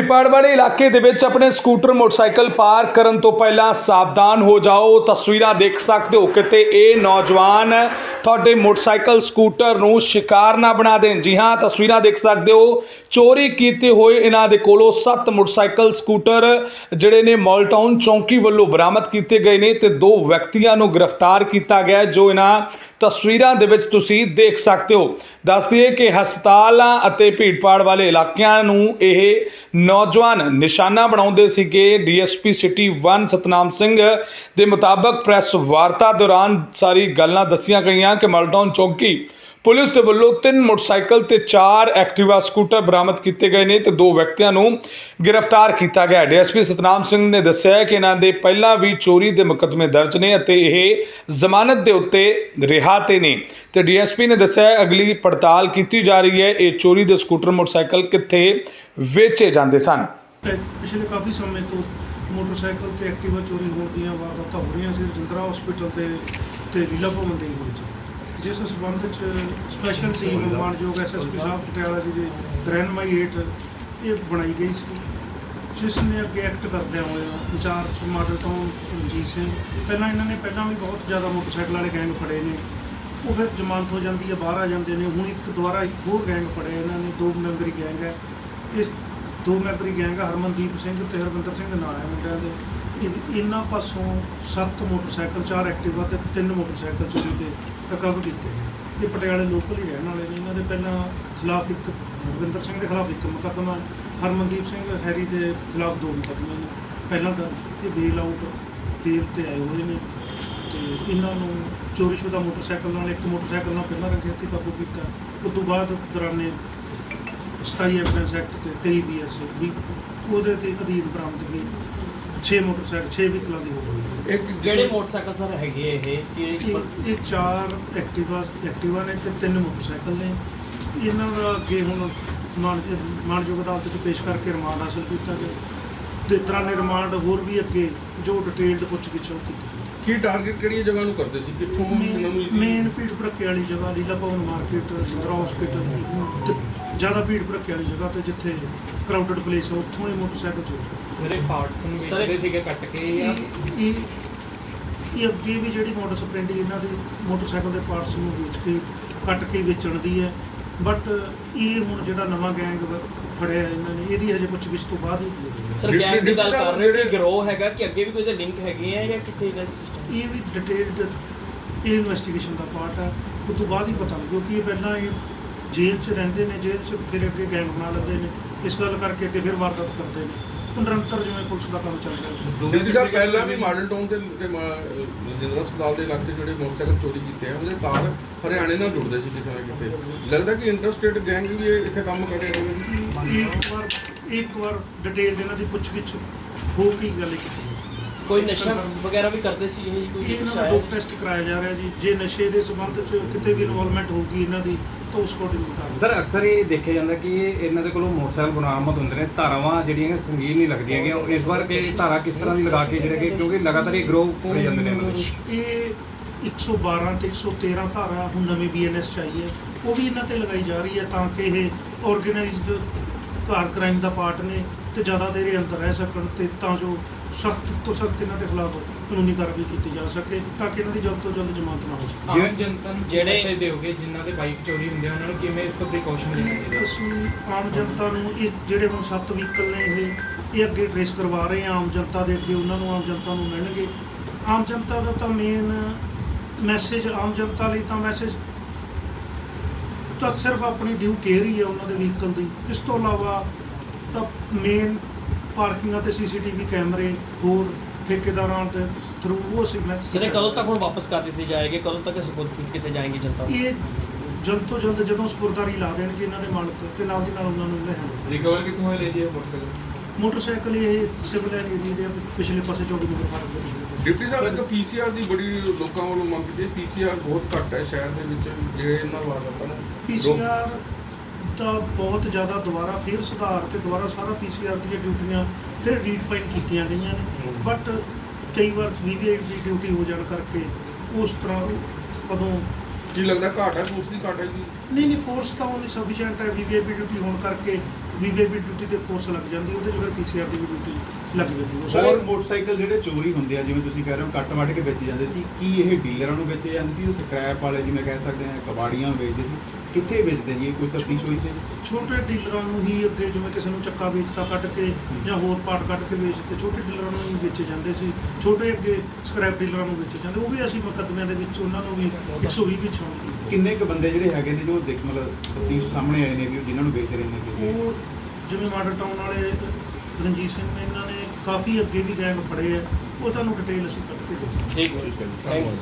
ਭੀੜਪਾੜ ਵਾਲੇ ਇਲਾਕੇ ਦੇ ਵਿੱਚ ਆਪਣੇ ਸਕੂਟਰ, ਮੋਟਰਸਾਈਕਲ ਪਾਰਕ ਕਰਨ ਤੋਂ ਪਹਿਲਾਂ ਸਾਵਧਾਨ ਹੋ ਜਾਓ। ਤਸਵੀਰਾਂ ਦੇਖ ਸਕਦੇ ਹੋ ਕਿਤੇ ਇਹ ਨੌਜਵਾਨ ਤੁਹਾਡੇ ਮੋਟਰਸਾਈਕਲ, ਸਕੂਟਰ ਨੂੰ ਸ਼ਿਕਾਰ ਨਾ ਬਣਾ ਦੇਣ। ਜੀ ਹਾਂ, ਤਸਵੀਰਾਂ ਦੇਖ ਸਕਦੇ ਹੋ। ਚੋਰੀ ਕੀਤੇ ਹੋਏ ਇਹਨਾਂ ਦੇ ਕੋਲੋਂ 7 ਮੋਟਰਸਾਈਕਲ, ਸਕੂਟਰ ਜਿਹੜੇ ਨੇ ਮੌਲਟਾਊਨ ਚੌਂਕੀ ਵੱਲੋਂ ਬਰਾਮਦ ਕੀਤੇ ਗਏ ਨੇ ਤੇ ਦੋ ਵਿਅਕਤੀਆਂ ਨੂੰ ਗ੍ਰਿਫਤਾਰ ਕੀਤਾ ਗਿਆ ਜੋ ਇਹਨਾਂ ਤਸਵੀਰਾਂ ਦੇ ਵਿੱਚ ਤੁਸੀਂ ਦੇਖ ਸਕਦੇ ਹੋ। ਦੱਸ ਦਈਏ ਕਿ ਹਸਪਤਾਲਾਂ ਅਤੇ ਭੀੜਪਾੜ ਵਾਲੇ ਇਲਾਕਿਆਂ ਨੂੰ ਇਹ ਨੌਜਵਾਨ ਨਿਸ਼ਾਨਾ ਬਣਾਉਂਦੇ ਸੀਗੇ ਡੀਐਸਪੀ ਸਿਟੀ 1 ਸਤਨਾਮ ਸਿੰਘ ਦੇ ਮੁਤਾਬਕ ਪ੍ਰੈਸ ਵਾਰਤਾ ਦੌਰਾਨ ਸਾਰੀ ਗੱਲਾਂ ਦੱਸੀਆਂ ਗਈਆਂ ਕਿ ਮਲਟਾਊਨ ਚੌਂਕੀ ਪੁਲਿਸ ਦੇ ਵੱਲੋਂ ਤਿੰਨ ਮੋਟਰਸਾਈਕਲ ਤੇ ਚਾਰ ਐਕਟਿਵਾ ਸਕੂਟਰ ਬਰਾਮਦ ਕੀਤੇ ਗਏ ਨੇ ਤੇ ਦੋ ਵਿਅਕਤੀਆਂ ਨੂੰ ਗ੍ਰਿਫਤਾਰ ਕੀਤਾ ਗਿਆ ਡੀਐਸਪੀ ਸਤਨਾਮ ਸਿੰਘ ਨੇ ਦੱਸਿਆ ਕਿ ਇਹਨਾਂ ਦੇ ਪਹਿਲਾਂ ਵੀ ਚੋਰੀ ਦੇ ਮੁਕੱਦਮੇ ਦਰਜ ਨੇ ਅਤੇ ਇਹ ਜ਼ਮਾਨਤ ਦੇ ਉੱਤੇ ਰਿਹਾ ਤੇ ਨੇ। ਤੇ ਡੀਐਸਪੀ ਨੇ ਦੱਸਿਆ ਅਗਲੀ ਪੜਤਾਲ ਕੀਤੀ ਜਾ ਰਹੀ ਹੈ, ਇਹ ਚੋਰੀ ਦੇ ਸਕੂਟਰ, ਮੋਟਰਸਾਈਕਲ ਕਿੱਥੇ ਵੇਚੇ ਜਾਂਦੇ ਸਨ। ਪਿਛਲੇ ਕਾਫੀ ਸਮੇਂ ਤੋਂ ਮੋਟਰਸਾਈਕਲ ਤੇ ਐਕਟਿਵਾ ਚੋਰੀ ਹੋਣ ਦੀਆਂ ਵਾਰਦਾਤਾਂ ਹੋ ਰਹੀਆਂ ਸੀ। ਰਜਿੰਦਰਾ ਹਸਪੀਟਲ ਤੇ ਤੇ ਲੀਲਾ ਭਵਨ ਦੇ ਵਿੱਚ ਜਿਸ ਸਬੰਧ ਚ ਸਪੈਸ਼ਲ ਟੀਮ ਮਾਨਯੋਗ ਐਸਐਸਪੀ ਸਾਹਿਬ ਪਟਿਆਲਾ ਜੀ ਦੇ ਰਹਿਨਮਾਈ ਹੇਠ ਇਹ ਬਣਾਈ ਗਈ ਸੀ, ਜਿਸ ਨੇ ਅੱਗੇ ਐਕਟ ਕਰਦਿਆਂ ਹੋਇਆ ਇੰਚਾਰਜ ਮਾਡਲ ਤੋਂ ਰਣਜੀਤ ਸਿੰਘ, ਪਹਿਲਾਂ ਇਹਨਾਂ ਨੇ ਪਹਿਲਾਂ ਵੀ ਬਹੁਤ ਜ਼ਿਆਦਾ ਮੋਟਰਸਾਈਕਲ ਵਾਲੇ ਗੈਂਗ ਫੜੇ ਨੇ, ਉਹ ਫਿਰ ਜ਼ਮਾਨਤ ਹੋ ਜਾਂਦੀ ਹੈ, ਬਾਹਰ ਆ ਜਾਂਦੇ ਨੇ, ਹੁਣ ਇੱਕ ਦੁਬਾਰਾ ਇੱਕ ਹੋਰ ਗੈਂਗ ਫੜਿਆ ਇਹਨਾਂ ਨੇ, ਦੋ ਮੈਂਬਰੀ ਗੈਂਗ ਹੈ। ਇਸ ਦੋ ਮੈਂਬਰੀ ਗੈਂਗ ਹਰਮਨਦੀਪ ਸਿੰਘ ਤੇ ਹਰਵਿੰਦਰ ਸਿੰਘ ਦੇ ਨਾਂ ਹੈ ਮੁੰਡਿਆਂ ਦੇ। ਇਹ- ਇਹਨਾਂ ਪਾਸੋਂ ਸੱਤ ਮੋਟਰਸਾਈਕਲ, ਚਾਰ ਐਕਟਿਵਾ ਤੇ ਤਿੰਨ ਮੋਟਰਸਾਈਕਲ ਚੋਰੀ ਦੇ ਰਿਕਵਰ ਕੀਤੇ ਇਹ ਪਟਿਆਲੇ ਲੋਕਲ ਹੀ ਰਹਿਣ ਵਾਲੇ ਨੇ। ਇਹਨਾਂ ਦੇ ਪਹਿਲਾਂ ਖਿਲਾਫ ਇੱਕ ਹਰਵਿੰਦਰ ਸਿੰਘ ਦੇ ਖਿਲਾਫ ਇੱਕ ਮੁਕੱਦਮਾ, ਹਰਮਨਦੀਪ ਸਿੰਘ ਹੈਰੀ ਦੇ ਖਿਲਾਫ ਦੋ ਮੁਕੱਦਮੇ ਨੇ। ਪਹਿਲਾਂ ਤਾਂ ਇਹ ਬੇਲ ਆਊਟ ਤੇਲ ਤੇ ਆਏ ਹੋਏ ਨੇ ਤੇ ਇਹਨਾਂ ਨੂੰ ਚੋਰੀਸ਼ੁਦਾ ਮੋਟਰਸਾਈਕਲ ਨਾਲ ਇੱਕ ਮੋਟਰਸਾਈਕਲ ਨਾਲ ਪਹਿਲਾਂ ਰੱਖਿਆ ਕਿ ਕਾਬੂ ਕੀਤਾ। ਉਸ ਤੋਂ ਬਾਅਦ ਦੌਰਾਨੇ 27 ਐਫਐਸ ਐਕਟ ਤੇ 23 ਬੀਐਸ ਵੀ ਉਹਦੇ ਤੇ ਅਧੀਨ ਬਰਾਮਦਗੀ 6 ਮੋਟਰਸਾਈਕਲ 6 ਵਹੀਕਲਾਂ ਦੀ ਹੋ ਗਈ ਇੱਕ ਜਿਹੜੇ ਮੋਟਰਸਾਈਕਲ ਸਰ ਹੈਗੇ ਇਹ ਕਿ ਇਹ ਇਹ ਚਾਰ ਐਕਟਿਵਾ ਐਕਟਿਵਾ ਨੇ ਤੇ ਤਿੰਨ ਮੋਟਰਸਾਈਕਲ ਨੇ। ਇਹਨਾਂ ਦਾ ਅੱਗੇ ਹੁਣ ਮਾਨ- ਮਾਨਯੋਗ ਅਦਾਲਤ ਚ ਪੇਸ਼ ਕਰਕੇ ਰਿਮਾਂਡ ਹਾਸਲ ਕੀਤਾ ਗਿਆ। ਤੇ ਤਰ੍ਹਾਂ ਨੇ ਰਿਮਾਂਡ ਹੋਰ ਵੀ ਅੱਗੇ ਜੋ ਡਿਟੇਲਡ ਪੁੱਛਗਿੱਛ ਉਹ ਕੀਤੀ ਕੀ ਟਾਰਗੇਟ ਕਿਹੜੀ ਜਗ੍ਹਾ ਨੂੰ ਕਰਦੇ ਸੀ? ਕਿੱਥੋਂ ਇਹਨਾਂ ਨੂੰ ਮੇਨ ਭੀੜ ਭੜੱਕੇ ਵਾਲੀ ਜਗ੍ਹਾ ਲੀਲਾ ਭਵਨ ਮਾਰਕੀਟ ਸਿੰਦਰਾ ਹਸਪੀਟਲ ਤੇ ਜ਼ਿਆਦਾ ਭੀੜ ਭੜੱਕੇ ਵਾਲੀ ਜਗ੍ਹਾ ਤੇ ਜਿੱਥੇ ਕਰਾਊਡਡ ਪਲੇਸ ਹੈ ਉੱਥੋਂ ਇਹ ਮੋਟਰਸਾਈਕਲ ਚੋਰੀ ਸਾਰੇ ਪਾਰਟਸ ਨੂੰ Sir, ਵੇਚਦੇ ਸੀਗੇ ਕੱਟ ਕੇ ਜਾਂ? ਇਹ ਇਹ ਇਹ ਅੱਗੇ ਵੀ ਜਿਹੜੀ ਮੋਟਰ ਸਪਰੈਂਡੀ ਇਹਨਾਂ ਦੀ ਮੋਟਰਸਾਈਕਲ ਦੇ ਪਾਰਟਸ ਨੂੰ ਵੇਚ ਕੇ ਕੱਟ ਕੇ ਵੇਚਣ ਦੀ ਹੈ। ਬਟ ਇਹ ਹੁਣ ਜਿਹੜਾ ਨਵਾਂ ਗੈਂਗ ਫੜਿਆ ਇਹਨਾਂ ਨੇ ਇਹਦੀ ਹਜੇ ਪੁੱਛਗਿੱਛ ਤੋਂ ਬਾਅਦ ਹੀ ਸਰ ਡਿਪਟੀ- ਗੈਂਗ ਦੀ ਗੱਲ ਡਿਪਟੀ ਕਰ ਰਹੇ ਹੋ ਕਿ ਜਿਹੜੇ- ਗਰੋਹ ਹੈਗਾ ਕਿ ਅੱਗੇ ਵੀ ਕੋਈ ਦੇ ਲਿੰਕ ਹੈਗੇ ਆ ਜਾਂ ਕਿੱਥੇ ਇਹਦਾ ਸਿਸਟਮ ਇਹ ਵੀ ਡਿਟੇਲਡ ਇਹ ਇਨਵੈਸਟੀਗੇਸ਼ਨ ਦਾ ਪਾਰਟ ਹੈ ਉਸ ਤੋਂ ਬਾਅਦ ਹੀ ਪਤਾ ਲੱਗੂ ਕਿਉਂਕਿ ਇਹ ਪਹਿਲਾਂ ਇਹ ਜੇਲ੍ਹ 'ਚ ਰਹਿੰਦੇ ਨੇ ਜੇਲ੍ਹ 'ਚ ਫਿਰ ਅੱਗੇ ਗੈਂਗ ਬਣਾ ਲੈਂਦੇ ਨੇ ਇਸ ਗੱਲ ਕਰਕੇ ਅੱਗੇ ਫਿਰ ਵਾਰਦਾਤ ਕਰਦੇ ਨੇ। ਨਿਰੰਤਰ ਜਿਵੇਂ ਪੁਲਿਸ ਦਾ ਕੰਮ ਚੱਲ ਰਿਹਾ ਡਿਪਟੀ ਸਾਹਿਬ ਪਹਿਲਾਂ ਵੀ ਮਾਡਲ ਟਾਊਨ ਤੇ ਤੇ ਮਾ- ਰਜਿੰਦਰਾ ਹਸਪਤਾਲ ਦੇ ਇਲਾਕੇ ਜਿਹੜੇ ਮੋਟਰਸਾਈਕਲ ਚੋਰੀ ਕੀਤੇ ਆ ਉਹਦੇ ਤਾਰ ਹਰਿਆਣੇ ਨਾਲ ਜੁੜਦੇ ਸੀ ਕਿਸੇ ਨਾ ਕਿਤੇ ਲੱਗਦਾ ਕਿ ਇੰਟਰਸਟੇਟ ਗੈਂਗ ਵੀ ਇਹ ਇੱਥੇ ਕੰਮ ਕਰ ਰਹੇ ਨੇ। ਇੱਕ ਵਾਰ ਇੱਕ ਵਾਰ ਡਿਟੇਲ ਇਹਨਾਂ ਦੀ ਪੁੱਛਗਿੱਛ ਹੋ ਕੀ ਗੱਲ ਕੀਤੀ। ਕੋਈ ਨਸ਼ਾ ਵਗੈਰਾ ਵੀ ਕਰਦੇ ਸੀ ਇਹ ਜੀ ਕੋਈ ਇਹਨਾਂ ਦਾ? ਡੋਪ ਟੈਸਟ ਕਰਾਇਆ ਜਾ ਰਿਹਾ ਜੀ। ਜੇ ਨਸ਼ੇ ਦੇ ਸੰਬੰਧ 'ਚ ਕਿਤੇ ਵੀ ਇਨਵੋਲਵਮੈਂਟ ਹੋਊਗੀ ਇਹਨਾਂ ਦੀ ਤਾਂ ਉਸ ਕੋਲ ਕਰ ਸਰ ਅਕਸਰ ਇਹ ਦੇਖਿਆ ਜਾਂਦਾ ਕਿ ਇਹ ਇਹਨਾਂ ਦੇ ਕੋਲੋਂ ਮੋਟਰਸਾਈਕਲ ਬਰਾਮਦ ਹੁੰਦੇ ਨੇ ਧਾਰਾਵਾਂ ਜਿਹੜੀਆਂ ਸੰਗੀਨ ਨਹੀਂ ਲੱਗਦੀਆਂ ਹੈਗੀਆਂ। ਇਸ ਵਾਰ ਕਿ ਧਾਰਾ ਕਿਸ ਤਰ੍ਹਾਂ ਦੀ ਲਗਾ ਕੇ ਜਿਹੜੇ ਕਿ ਕਿਉਂਕਿ ਲਗਾਤਾਰ ਇਹ ਗਰੋ ਕਰੇ ਜਾਂਦੇ ਨੇ ਇਹਨਾਂ ਦੇ ਇਹ 112 ਤੇ 113 ਧਾਰਾ ਹੁਣ ਨਵੀਂ ਬੀਐਨਐਸ ਚਾਹੀਏ ਉਹ ਵੀ ਇਹਨਾਂ ਤੇ ਲਗਾਈ ਜਾ ਰਹੀ ਹੈ ਤਾਂ ਕਿ ਇਹ ਆਰਗੇਨਾਈਜ਼ਡ ਕਾਰ ਕ੍ਰਾਈਮ ਦਾ ਪਾਰਟ ਨੇ ਤੇ ਜ਼ਿਆਦਾ ਦੇਰ ਅੰਦਰ ਰਹਿ ਸਕਣ ਤੇ ਤਾਂ ਜੋ ਸਖਤ ਤੋਂ ਸਖਤ ਇਹਨਾਂ ਦੇ ਖਿਲਾਫ ਕਾਨੂੰਨੀ ਕਾਰਵਾਈ ਕੀਤੀ ਜਾ ਸਕੇ ਤਾਂ ਕਿ ਇਹਨਾਂ ਦੀ ਜਲਦ ਤੋਂ ਜਲਦ ਜ਼ਮਾਨਤ ਨਾ ਹੋ ਸਕੇ। ਆਮ ਜਨਤਾ ਨੂੰ ਜਿਹੜੇ- ਜਿਹੜੇ ਦਿਓਗੇ ਜਿਨ੍ਹਾਂ ਦੇ ਬਾਈਕ ਚੋਰੀ ਹੁੰਦੇ ਆ ਉਹਨਾਂ ਨੂੰ ਕਿਵੇਂ ਇਸ ਤੋਂ ਪ੍ਰੀਕਾਸ਼ਨ ਲੈਣਾ ਚਾਹੀਦਾ? ਅਸੀਂ ਆਮ ਜਨਤਾ ਨੂੰ ਇਹ ਜਿਹੜੇ ਹੁਣ ਸੱਤ ਵਹੀਕਲ ਨੇ ਇਹ ਇਹ ਅੱਗੇ ਟ੍ਰੇਸ ਕਰਵਾ ਰਹੇ ਹਾਂ। ਆਮ ਜਨਤਾ ਦੇ ਅੱਗੇ ਉਹਨਾਂ ਨੂੰ ਆਮ ਜਨਤਾ ਨੂੰ ਮਿਲਣਗੇ। ਆਮ ਜਨਤਾ ਦਾ ਤਾਂ ਮੇਨ ਮੈਸੇਜ ਆਮ ਜਨਤਾ ਲਈ ਤਾਂ ਮੈਸੇਜ ਤਾਂ ਸਿਰਫ ਆਪਣੀ ਡਿਊ ਕੇਅਰ ਹੀ ਹੈ ਉਹਨਾਂ ਦੇ ਵਹੀਕਲ ਦੀ। ਇਸ ਤੋਂ ਇਲਾਵਾ ਤਾਂ ਮੇਨ ਪਾਰਕਿੰਗਾਂ ਤੇ ਸੀਸੀਟੀਵੀ ਕੈਮਰੇ ਹੋਰ ਠੇਕੇਦਾਰਾਂ ਦੇ ਥਰੂ ਉਹ ਸੀ ਮੈਂ ਸਰ ਕਦੋਂ ਤੱਕ ਹੁਣ ਵਾਪਸ ਕਰ ਦਿੱਤੇ ਜਾਏਗੇ ਕਦੋਂ ਤੱਕ ਸਪੋਰਟ ਕੀਤੇ ਜਾਣਗੇ ਜਨਤਾ ਨੂੰ? ਇਹ ਜਲਦ ਤੋਂ ਜਲਦ ਜਦੋਂ ਸਪੁਰਦਾਰੀ ਲਾ ਦੇਣਗੇ ਇਹਨਾਂ ਦੇ ਮਾਲਕ ਤੇ ਨਾਲ ਦੀ ਨਾਲ ਉਹਨਾਂ ਨੂੰ ਲੈਣ ਰਿਕਵਰ ਕਿੱਥੋਂ ਹੋਏ ਲੈ ਜੀ ਇਹ ਮੋਟਰਸਾਈਕਲ? ਮੋਟਰਸਾਈਕਲ ਇਹ ਸਿਵਲ ਲਾਈਨ ਏਰੀਆ ਦੇ ਪਿਛਲੇ ਪਾਸੇ 24 ਨੰਬਰ ਫਾਟਕ ਦੇ ਵਿੱਚ। ਡਿਪਟੀ ਸਾਹਿਬ ਇੱਕ ਪੀਸੀਆਰ ਦੀ ਬੜੀ ਲੋਕਾਂ ਵੱਲੋਂ ਮੰਗ ਕੀਤੀ ਪੀਸੀਆਰ ਬਹੁਤ ਘੱਟ ਹੈ ਸ਼ਹਿਰ ਦੇ ਵਿੱਚ ਜਿਹੜੇ ਇਹਨਾਂ ਵਾਰਦਾਤਾਂ ਨੂੰ ਪੀਸੀਆਰ ਦਾ ਬਹੁਤ ਜ਼ਿਆਦਾ ਦੁਬਾਰਾ ਫਿਰ ਸੁਧਾਰ ਤੇ ਦੁਬਾਰਾ ਸਾਰਾ ਪੀਸੀਆਰ ਦੀਆਂ ਡਿਊਟੀਆਂ ਫਿਰ ਰੀਡਫਾਈਨ ਕੀਤੀਆਂ ਗਈਆਂ ਨੇ। ਬਟ ਕਈ ਵਾਰ ਵੀਵੀਆਈ ਦੀ ਡਿਊਟੀ ਹੋ ਜਾਣ ਕਰਕੇ ਉਸ ਤਰ੍ਹਾਂ ਕਦੋਂ ਕੀ ਲੱਗਦਾ ਘਾਟ ਹੈ? ਪੁਲਿਸ ਦੀ ਘਾਟ ਹੈ ਜੀ? ਨਹੀਂ ਨਹੀਂ ਫੋਰਸ ਤਾਂ ਉਹਨੀ ਸਫੀਸ਼ੀਐਂਟ ਹੈ। ਵੀਵੀਆਈਪੀ ਡਿਊਟੀ ਹੋਣ ਕਰਕੇ ਵੀਵੀਆਈਪੀ ਡਿਊਟੀ ਤੇ ਫੋਰਸ ਲੱਗ ਜਾਂਦੀ ਉਹਦੇ 'ਚ ਫਿਰ ਪੀਸੀਆਰ ਦੀ ਵੀ ਡਿਊਟੀ ਲੱਗ ਜਾਂਦੀ ਉਸ ਹੋਰ ਮੋਟਰਸਾਈਕਲ ਜਿਹੜੇ ਚੋਰੀ ਹੁੰਦੇ ਆ ਜਿਵੇਂ ਤੁਸੀਂ ਕਹਿ ਰਹੇ ਹੋ ਕੱਟ ਵੱਢ ਕੇ ਵੇਚੇ ਜਾਂਦੇ ਸੀ ਕੀ ਇਹ ਡੀਲਰਾਂ ਨੂੰ ਵੇਚੇ ਜਾਂਦੇ ਸੀ? ਉਹ ਸਕ੍ਰੈਪ ਵਾਲੇ ਜਿਵੇਂ ਕਹਿ ਸਕਦੇ ਆ ਕਬਾੜੀਆਂ ਵੇਚਦੇ ਸੀ। ਕਿੱਥੇ ਵੇਚਦੇ ਜੀ ਕੋਈ ਤਫਤੀਸ਼ ਹੋਈ ਤੇ ਛੋਟੇ ਡੀਲਰਾਂ ਨੂੰ ਹੀ ਅੱਗੇ ਜਿਵੇਂ ਕਿਸੇ ਨੂੰ ਚੱਕਾ ਵੇਚਤਾ ਕੱਢ ਕੇ ਜਾਂ ਹੋਰ ਪਾਰਟ ਕੱਢ ਕੇ ਵੇਚਦੇ ਛੋਟੇ ਡੀਲਰਾਂ ਨੂੰ ਹੀ ਵੇਚੇ ਜਾਂਦੇ ਸੀ ਛੋਟੇ ਅੱਗੇ ਸਕ੍ਰੈਪ ਡੀਲਰਾਂ ਨੂੰ ਵੇਚੇ ਜਾਂਦੇ ਉਹ ਵੀ ਅਸੀਂ ਮੁਕੱਦਮਿਆਂ ਦੇ ਵਿੱਚ ਉਹਨਾਂ ਨੂੰ ਵੀ 120 ਵਿੱਚ ਸ਼ਾਮਲ ਕੀਤਾ ਕਿੰਨੇ ਕੁ ਬੰਦੇ ਜਿਹੜੇ ਹੈਗੇ ਨੇ ਜੋ ਦੇਖ ਮਤਲਬ ਤਫਤੀਸ਼ ਸਾਹਮਣੇ ਆਏ ਨੇ ਵੀ ਉਹ ਜਿਨ੍ਹਾਂ ਨੂੰ ਵੇਚ ਰਹੇ ਨੇ ਕਿ ਉਹ ਜਿਵੇਂ ਮਾਡਲ ਟਾਊਨ ਵਾਲੇ ਰਣਜੀਤ ਸਿੰਘ ਨੇ ਇਹਨਾਂ ਨੇ ਕਾਫੀ ਅੱਗੇ ਵੀ ਗੈਂਗ ਫੜੇ ਆ ਉਹ ਤੁਹਾਨੂੰ ਡਿਟੇਲ ਅਸੀਂ ਕੱਢ ਕੇ ਦੇ ਠੀਕ ਹੈ ਥੈਂਕ ਯੂ